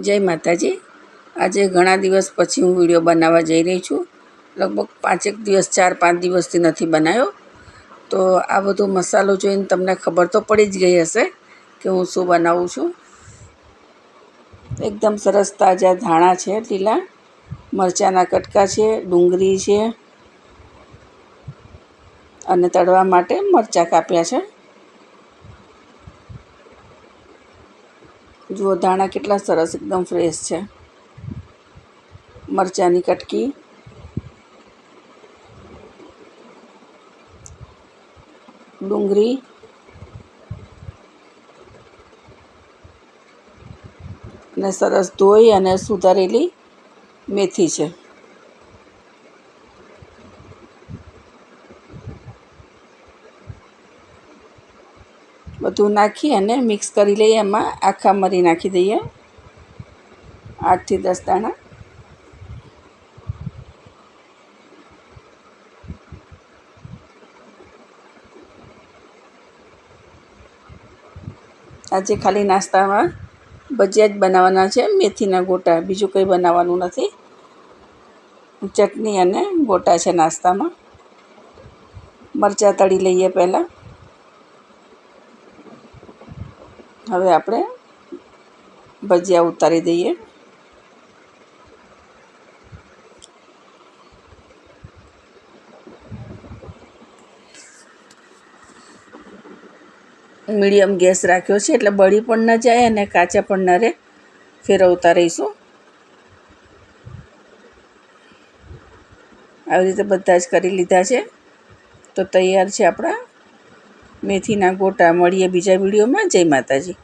જય માતાજી. આજે ઘણા દિવસ પછી હું વીડિયો બનાવવા જઈ રહી છું. લગભગ પાંચેક દિવસ, ચાર, પાંચ દિવસથી નથી બનાવ્યો. તો આ બધો મસાલો જોઈને તમને ખબર તો પડી જ ગઈ હશે કે હું શું બનાવું છું. એકદમ સરસ તાજા ધાણા છે, લીલા. મરચાંના કટકા છે, ડુંગળી છે. અને તળવા માટે મરચાં કાપ્યા છે. જુઓ, ધાણા કેટલા સરસ એકદમ ફ્રેશ છે. મરચાંની કટકી. ડુંગળી. અને સરસ ધોઈ અને સુધારેલી મેથી છે. બધું નાખી અને મિક્સ કરી લઈએ. એમાં આખા મરી નાખી દઈએ. આઠથી દસ દાણા. આજે ખાલી નાસ્તામાં ભજીયા જ બનાવવાના છે. મેથીના ગોટા. બીજું કંઈ બનાવવાનું નથી. ચટણી અને ગોટા છે નાસ્તામાં. મરચાં તળી લઈએ પહેલાં. હવે આપણે ભજીયા ઉતારી દઈએ. મીડિયમ ગેસ રાખ્યો છે, એટલે બળી પણ ન જાય અને કાચા પણ ન રહે. ફેરવતા રહીશું આવી રીતે બધા જ કરી લીધા છે. તો તૈયાર છે આપણા મેથીના ગોટા મળીએ બીજા વિડીયોમાં. જય માતાજી.